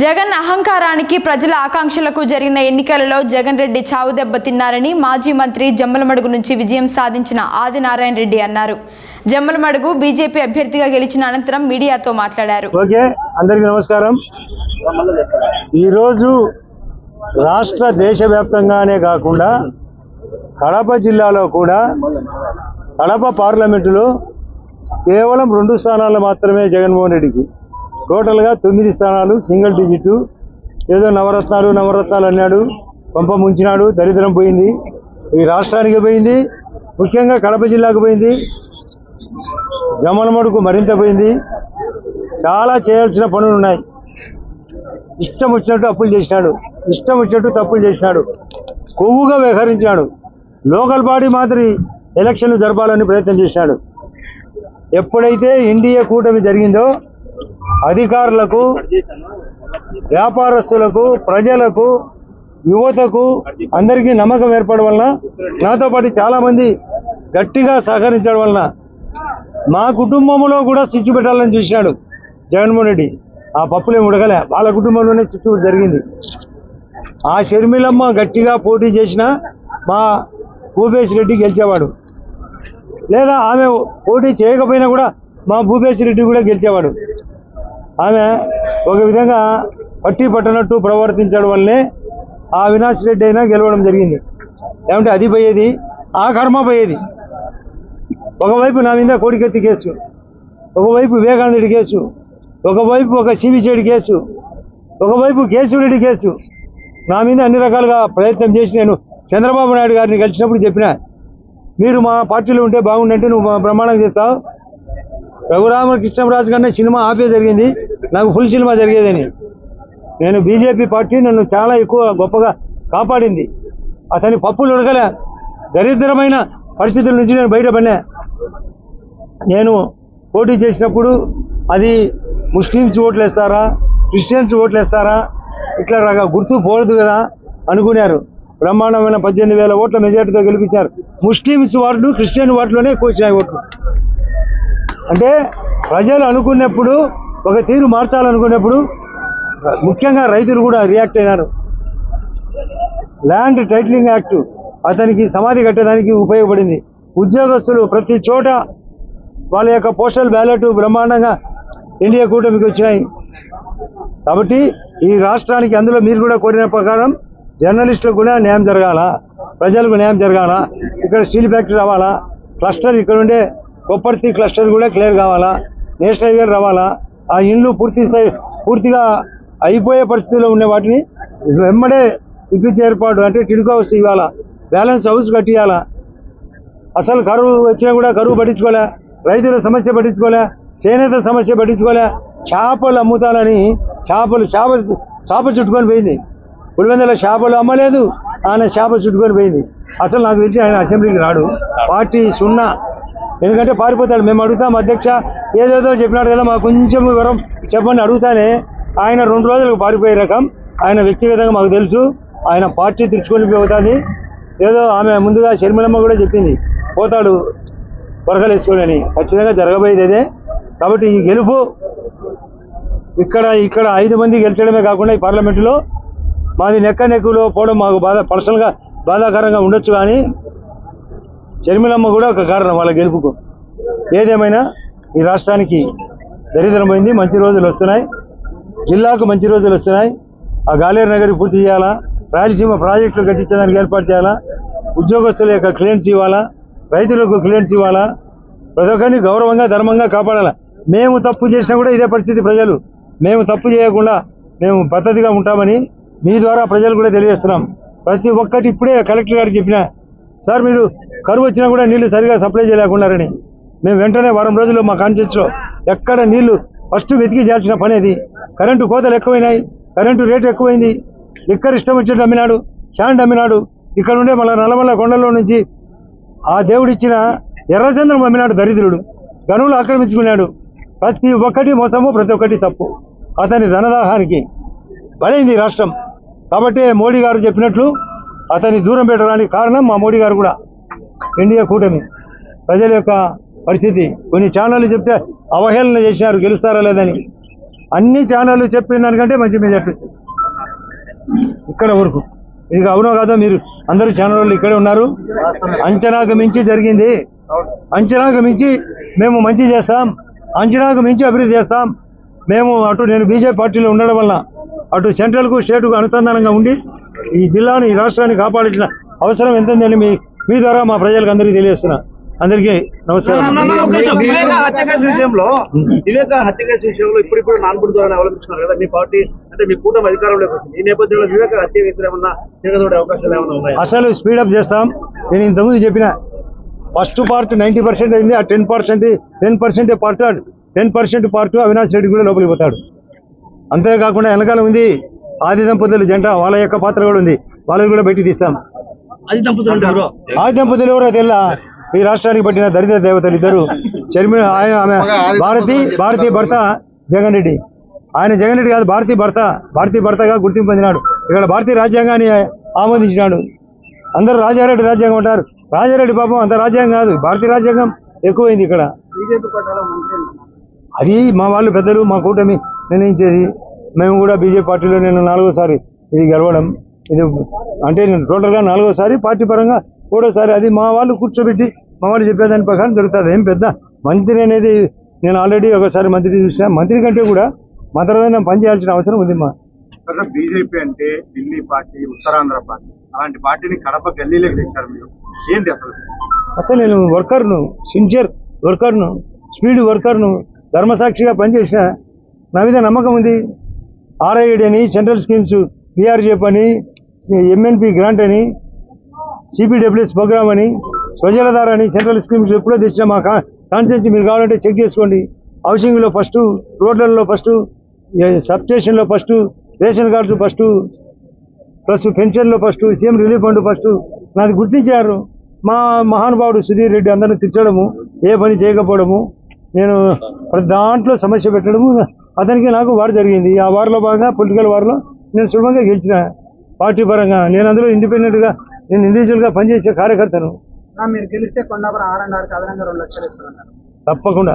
జగన్ అహంకారానికి ప్రజల ఆకాంక్షలకు జరిగిన ఎన్నికలలో జగన్ రెడ్డి చావు దెబ్బతిన్నారని మాజీ మంత్రి జమ్మలమడుగు నుంచి విజయం సాధించిన ఆదినారాయణ రెడ్డి అన్నారు. జమ్మలమడుగు బీజేపీ అభ్యర్థిగా గెలిచిన అనంతరం మీడియాతో మాట్లాడారు. ఓకే అందరికీ నమస్కారం. ఈరోజు రాష్ట్ర దేశవ్యాప్తంగానే కాకుండా కడప జిల్లాలో కూడా కడప పార్లమెంటులో కేవలం రెండు స్థానాలు మాత్రమే జగన్మోహన్ రెడ్డికి. టోటల్గా తొమ్మిది స్థానాలు సింగిల్ డిజిట్ ఏదో నవరత్నాలు నవరత్నాలు అన్నాడు. పంప ముంచినాడు. దరిద్రం పోయింది. ఈ రాష్ట్రానికి పోయింది. ముఖ్యంగా కడప జిల్లాకు పోయింది. జమలమడుకు మరింత పోయింది. చాలా చేయాల్సిన పనులు ఉన్నాయి. ఇష్టం వచ్చినట్టు అప్పులు చేసినాడు. ఇష్టం వచ్చినట్టు తప్పులు చేసినాడు. కొవ్వుగా వ్యవహరించినాడు. లోకల్ బాడీ మాదిరి ఎలక్షన్లు జరపాలని ప్రయత్నం చేసినాడు. ఎప్పుడైతే ఎన్డీఏ కూటమి జరిగిందో అధికారులకు వ్యాపారస్తులకు ప్రజలకు యువతకు అందరికీ నమ్మకం ఏర్పడడం వలన నాతో పాటు చాలామంది గట్టిగా సహకరించడం వలన మా కుటుంబంలో కూడా చిచ్చు పెట్టాలని చూసినాడు జగన్మోహన్ రెడ్డి. ఆ పప్పులేం ఉడకలే. వాళ్ళ కుటుంబంలోనే చిచ్చు జరిగింది. ఆ షర్మిలమ్మ గట్టిగా పోటీ చేసిన మా భూపేష్ రెడ్డి గెలిచేవాడు. లేదా ఆమె పోటీ చేయకపోయినా కూడా మా భూపేశ్ రెడ్డి కూడా గెలిచేవాడు. ఆమె ఒక విధంగా పట్టి పట్టనట్టు ప్రవర్తించడం వల్లనే ఆ అవినాష్ రెడ్డి అయినా గెలవడం జరిగింది. ఏమంటే అది పోయేది ఆ కర్మ పోయేది. ఒకవైపు నా మీద కోడికెత్తి కేసు ఒకవైపు వివేకానందుడి కేసు ఒకవైపు ఒక సిబిసిఐడి కేసు ఒకవైపు కేశవరెడ్డి కేసు. నా మీద అన్ని రకాలుగా ప్రయత్నం చేసి నేను చంద్రబాబు నాయుడు గారిని కలిసినప్పుడు చెప్పిన మీరు మా పార్టీలో ఉంటే బాగుండంటే నువ్వు మా ప్రమాణం చేస్తావు రఘురామకృష్ణరాజు కన్నా సినిమా ఆపే జరిగింది. నాకు ఫుల్ సినిమా జరిగేదని. నేను బీజేపీ పార్టీ నన్ను చాలా ఎక్కువ గొప్పగా కాపాడింది. అతని పప్పులు ఉడకలే. దరిద్రమైన పరిస్థితుల నుంచి నేను బయటపడినా. నేను పోటీ చేసినప్పుడు అది ముస్లిమ్స్ ఓట్లు వేస్తారా క్రిస్టియన్స్ ఓట్లు వేస్తారా ఇట్లా రక గుర్తు పోదు కదా అనుకున్నారు. బ్రహ్మాండమైన పద్దెనిమిది వేల ఓట్ల మెజార్టీతో గెలిపించారు. ముస్లిమ్స్ వార్డు క్రిస్టియన్ వార్డులోనే ఎక్కువ వచ్చినాయి ఓట్లు. అంటే ప్రజలు అనుకున్నప్పుడు ఒక తీరు మార్చాలనుకున్నప్పుడు ముఖ్యంగా రైతులు కూడా రియాక్ట్ అయినారు. ల్యాండ్ టైటిలింగ్ యాక్ట్ అతనికి సమాధి కట్టడానికి ఉపయోగపడింది. ఉద్యోగస్తులు ప్రతి చోట వాళ్ళ యొక్క పోస్టల్ బ్యాలెట్ బ్రహ్మాండంగా ఇండియా కూటమికి వచ్చినాయి. కాబట్టి ఈ రాష్ట్రానికి అందులో మీరు కూడా కోరిన ప్రకారం జర్నలిస్టులకు కూడా న్యాయం జరగాల? ప్రజలకు న్యాయం జరగాల? ఇక్కడ స్టీల్ ఫ్యాక్టరీ రావాలా? క్లస్టర్ ఇక్కడ ఉండే కొప్పర్తి క్లస్టర్ కూడా క్లియర్ కావాలా? నేషనల్ హైవే రావాలా? ఆ ఇండ్లు పూర్తి స్థాయి పూర్తిగా అయిపోయే పరిస్థితిలో ఉండే వాటిని వెంబడే ఇప్పించే ఏర్పాటు అంటే టిడ్కో హౌస్ ఇవ్వాలా? బ్యాలెన్స్ హౌస్ కట్టియాలా? అసలు కరువు వచ్చినా కూడా కరువు పట్టించుకోలే. రైతుల సమస్య పట్టించుకోలే. చేనేత సమస్య పట్టించుకోలే. చేపలు అమ్ముతానని చేపలు చేప చేప చుట్టుకొని పోయింది. పులివెందుల చేపలు అమ్మలేదు. ఆయన చేప చుట్టుకొని పోయింది. అసలు నాకు తెలిసి ఆయన అసెంబ్లీకి రాడు. పార్టీ సున్నా ఎందుకంటే పారిపోతాడు. మేము అడుగుతాం అధ్యక్ష ఏదేదో చెప్పినాడు కదా మాకు కొంచెం వివరం చెప్పండి అడుగుతానే. ఆయన రెండు రోజులకు పారిపోయే రకం. ఆయన వ్యక్తిగతంగా మాకు తెలుసు. ఆయన పార్టీ తెచ్చుకొని పోతుంది. ఏదో ఆమె ముందుగా షర్మిలమ్మ కూడా చెప్పింది. పోతాడు వరకలు వేసుకోలేని ఖచ్చితంగా జరగబోయేది అదే. కాబట్టి ఈ గెలుపు ఇక్కడ ఇక్కడ ఐదు మంది గెలిచడమే కాకుండా ఈ పార్లమెంటులో మాది నెక్క నెక్కులో పోవడం మాకు బాధ పర్సనల్గా బాధాకరంగా ఉండొచ్చు కానీ షర్మిలమ్మ కూడా ఒక కారణం వాళ్ళ గెలుపుకు. ఏదేమైనా ఈ రాష్ట్రానికి దరిద్రం పోయింది మంచి రోజులు వస్తున్నాయి. జిల్లాకు మంచి రోజులు వస్తున్నాయి. ఆ గాలేరు నగరి పూర్తి చేయాలా? రాయలసీమ ప్రాజెక్టులు కట్టించడానికి ఏర్పాటు చేయాలా? ఉద్యోగస్తుల యొక్క క్లియరెన్స్ ఇవ్వాలా? రైతులకు క్లియరెన్స్ ఇవ్వాలా? ప్రతి ఒక్కరిని గౌరవంగా ధర్మంగా కాపాడాలా? మేము తప్పు చేసినా కూడా ఇదే పరిస్థితి ప్రజలు. మేము తప్పు చేయకుండా మేము పద్ధతిగా ఉంటామని మీ ద్వారా ప్రజలు కూడా తెలియజేస్తున్నాం. ప్రతి ఒక్కటి ఇప్పుడే కలెక్టర్ గారికి చెప్పిన సార్ మీరు కరువు వచ్చినా కూడా నీళ్ళు సరిగా సప్లై చేయలేకున్నారని. మేము వెంటనే వారం రోజుల్లో మా కాన్షియస్లో ఎక్కడ నీళ్ళు ఫస్ట్ వెతికి చేయాల్సిన పని అది. కరెంటు కోతలు ఎక్కువైనాయి కరెంటు రేటు ఎక్కువైంది. లిక్కర్ ఇష్టం వచ్చినట్టు అమ్మినాడు శాండ్ అమ్మినాడు. ఇక్కడ ఉండే మళ్ళీ నల్లమల్ల కొండల్లో నుంచి ఆ దేవుడిచ్చిన ఎర్రచంద్రం అమ్మినాడు దరిద్రుడు. గనువులు ఆక్రమించుకున్నాడు. ప్రతి ఒక్కటి మోసము ప్రతి ఒక్కటి తప్పు. అతని ధనదాహానికి బలైంది రాష్ట్రం. కాబట్టి మోడీ గారు చెప్పినట్లు అతన్ని దూరం పెట్టడానికి కారణం మా మోడీ గారు కూడా. ఎన్డీఏ కూటమి. ప్రజల యొక్క పరిస్థితి. కొన్ని ఛానళ్ళు చెప్తే అవహేళన చేశారు గెలుస్తారా లేదని. అన్ని ఛానళ్ళు చెప్పిన దానికంటే మంచి మీద చెప్పింది ఇక్కడ వరకు. ఇది అవునో కాదో మీరు అందరూ ఛానల్ వాళ్ళు ఇక్కడే ఉన్నారు. అంచనాకు మించి జరిగింది. అంచనాకు మించి మేము మంచి చేస్తాం. అంచనాకు మించి అభివృద్ధి చేస్తాం. మేము అటు నేను బీజేపీ పార్టీలో ఉండడం వల్ల అటు సెంట్రల్కు స్టేట్కు అనుసంధానంగా ఉండి ఈ జిల్లాను ఈ రాష్ట్రాన్ని కాపాడించిన అవసరం ఎంతందని మీ మీ ద్వారా మా ప్రజలకు అందరికీ తెలియజేస్తున్నా. అందరికీ నమస్కారం. వివేక హత్య కేసు విషయంలో వివేక హత్య కేసు విషయంలో ఇప్పుడు ఇప్పుడు నాన్పుడు ద్వారా అవలంబిస్తున్నారు కదా మీ పార్టీ అంటే మీ కూటమి అధికారంలోకి వచ్చింది ఈ నేపథ్యంలో వివేక హత్య కేసులు ఏమన్నా తిరగదోడే అవకాశాలు ఏమైనా ఉన్నాయా? అసలు స్పీడప్ చేస్తాం. నేను ఇంతకుముందు చెప్పిన ఫస్ట్ పార్ట్ నైంటీ పర్సెంట్ అయింది ఆ ten percent ten percent part ten percent part Avinash Reddy కూడా లోపలికి పోతాడు. అంతేకాకుండా వెనకాల ఉంది ఆది దంపతులు జంట వాళ్ళ యొక్క పాత్ర కూడా ఉంది. వాళ్ళని కూడా బయటికి తీస్తాం. అది దంపతులు ఆది దంపతులు ఎవరో తెల్ల? ఈ రాష్ట్రానికి పట్టిన దరిద్ర దేవతలు ఇద్దరు. షర్మి ఆయన ఆమె భారతి భారతీయ భర్త జగన్ రెడ్డి. ఆయన జగన్ రెడ్డి కాదు భారతీయ భర్త. భారతీయ భర్తగా గుర్తింపు పొందినాడు. ఇక్కడ భారతీయ రాజ్యాంగాన్ని ఆమోదించినాడు. అందరూ రాజారెడ్డి రాజ్యాంగం అంటారు. రాజారెడ్డి పాపం అంత రాజ్యాంగం కాదు. భారతీయ రాజ్యాంగం ఎక్కువైంది ఇక్కడ. అది మా వాళ్ళు పెద్దలు మా కూటమి నిర్ణయించేది. మేము కూడా బీజేపీ పార్టీలో నేను నాలుగోసారి ఇది గెలవడం. ఇది అంటే నేను టోటల్గా నాలుగోసారి పార్టీ పరంగా మూడోసారి అది మా వాళ్ళు కూర్చోబెట్టి మా వాళ్ళు చెప్పేదాని ప్రకారం జరుగుతుంది. ఏం పెద్ద మంత్రి అనేది నేను ఆల్రెడీ ఒకసారి మంత్రి చూసిన. మంత్రి కంటే కూడా మంత్రమైన పని చేయాల్సిన అవసరం ఉంది మా. బీజేపీ అంటే ఢిల్లీ పార్టీ ఉత్తరాంధ్ర పార్టీ అలాంటి పార్టీని కడప గల్లీలోకి తెచ్చారు మీరు. ఏంటి అసలు? అసలు నేను వర్కర్ను సిన్సియర్ వర్కర్ను స్పీడ్ వర్కర్ను ధర్మసాక్షిగా పనిచేసిన నా మీద నమ్మకం ఉంది. ఆర్ఐడి అని సెంట్రల్ స్కీమ్స్ బీఆర్జేప్ అని ఎంఎన్పి గ్రాంట్ అని సిపిడబ్ల్యూఎస్ ప్రోగ్రామ్ అని స్వజలధార అని సెంట్రల్ స్కీమ్స్ ఎప్పుడో తెచ్చిన మా కాన్సెన్స్ మీరు కావాలంటే చెక్ చేసుకోండి. హౌసింగ్లో ఫస్ట్ రోడ్లలో ఫస్ట్ సబ్ స్టేషన్లో first ration card first plus పెన్షన్లో first CM relief fund first. నాది గుర్తించారు. మా మహానుభావుడు సుధీర్ రెడ్డి అందరిని తిట్టడము ఏ పని చేయకపోవడము నేను ప్రతి దాంట్లో సమస్య పెట్టడము అతనికి నాకు వారు జరిగింది. ఆ వారిలో భాగంగా పొలిటికల్ వారిలో నేను సులభంగా గెలిచిన పార్టీ పరంగా. నేను అందులో ఇండిపెండెంట్గా నేను ఇండివిజువల్గా పనిచేసే కార్యకర్తను. మీరు గెలిస్తే కొండాపురం ఆర్ అండ్ ఆర్కి అదనంగా రెండు లక్షలు ఇస్తున్నారు తప్పకుండా.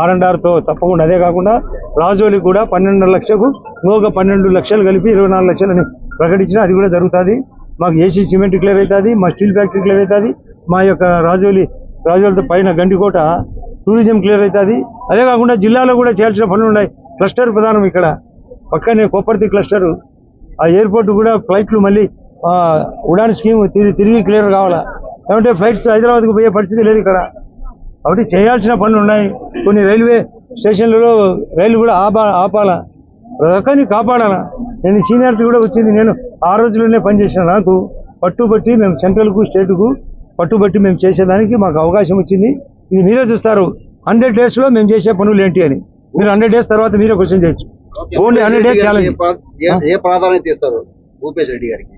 ఆర్ అండ్ ఆర్తో తప్పకుండా. అదే కాకుండా రాజోలి కూడా పన్నెండు లక్షలకు ఇంకొక పన్నెండు లక్షలు కలిపి ఇరవై నాలుగు లక్షలని ప్రకటించిన. అది కూడా జరుగుతుంది. మాకు ఏసీ సిమెంట్ క్లియర్ అవుతుంది మా స్టీల్ ఫ్యాక్టరీ క్లియర్ అవుతుంది. మా యొక్క రాజోలి రాజోలితో పైన గండికోట టూరిజం క్లియర్ అవుతుంది. అదే కాకుండా జిల్లాలో కూడా చేయాల్సిన పనులు ఉన్నాయి. క్లస్టర్ ప్రధానం ఇక్కడ. పక్కనే కొప్పర్తి క్లస్టరు. ఆ ఎయిర్పోర్ట్ కూడా ఫ్లైట్లు మళ్ళీ ఉడాన్ స్కీమ్ తిరిగి తిరిగి క్లియర్ కావాలా? ఏమంటే ఫ్లైట్స్ హైదరాబాద్కు పోయే పరిస్థితి లేదు ఇక్కడ. కాబట్టి చేయాల్సిన పనులు ఉన్నాయి. కొన్ని రైల్వే స్టేషన్లలో రైలు కూడా ఆపా ఆపాలా? రకాన్ని కాపాడాలా? నేను సీనియారిటీ కూడా వచ్చింది. నేను ఆ రోజుల్లోనే పనిచేసిన నాకు. పట్టుబట్టి మేము సెంట్రల్కు స్టేట్కు పట్టుబట్టి మేము చేసేదానికి మాకు అవకాశం వచ్చింది. ఇది మీరే చూస్తారు. హండ్రెడ్ డేస్లో మేము చేసే పనులు ఏంటి అని. మీరు హండ్రెడ్ డేస్ తర్వాత మీరే క్వశ్చన్ చేయొచ్చు. ఓన్లీ హండ్రెడ్ డేస్ ఛాలెంజ్ ఏ- ఏ ప్రాధాన్యత ఇస్తారు భూపేష్ రెడ్డి గారికి?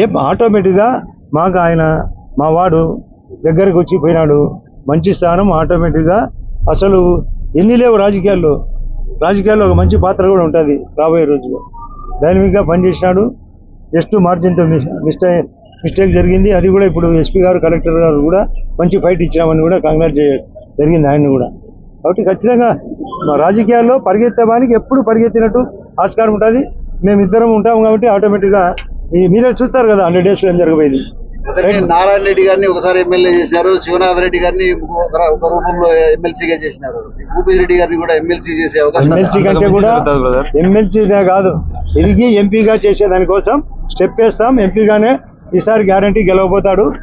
ఏ ఆటోమేటిక్గా మాకు ఆయన మా వాడు దగ్గరకు వచ్చి పోయినాడు. మంచి స్థానం ఆటోమేటిక్గా అసలు ఎన్ని లేవు రాజకీయాల్లో. రాజకీయాల్లో ఒక మంచి పాత్ర కూడా ఉంటుంది రాబోయే రోజుల్లో. డైనమిక్గా పనిచేసినాడు జస్ట్ మార్జిన్తో మిస్టేక్ మిస్టేక్ జరిగింది. అది కూడా ఇప్పుడు ఎస్పీ గారు కలెక్టర్ గారు కూడా మంచి ఫైట్ ఇచ్చామని కూడా కంగ్రాట్ జరిగింది ఆయన్ని కూడా. కాబట్టి ఖచ్చితంగా మా రాజకీయాల్లో పరిగెత్తడానికి ఎప్పుడు పరిగెత్తినట్టు ఆస్కారం ఉంటుంది. మేము ఇద్దరం ఉంటాం కాబట్టి ఆటోమేటిక్గా ఈ మీరే చూస్తారు కదా హండ్రెడ్ డేస్లో ఏం జరగబోయేది. నారాయణ రెడ్డి గారిని ఒకసారి ఎమ్మెల్యే చేశారు శివనాథ్ రెడ్డి గారిని ఒక రూపంలో ఎమ్మెల్సీగా చేసినారు. భూపేష్ రెడ్డి గారిని కూడా ఎమ్మెల్సీ చేసే అవకాశం ఎమ్మెల్సీ కంటే కూడా ఎమ్మెల్సీనే కాదు ఎదిగి ఎంపీగా చేసే దానికోసం స్టెప్ వేస్తాం. ఎంపీగానే ఈసారి గ్యారంటీ గెలవబోతాడు.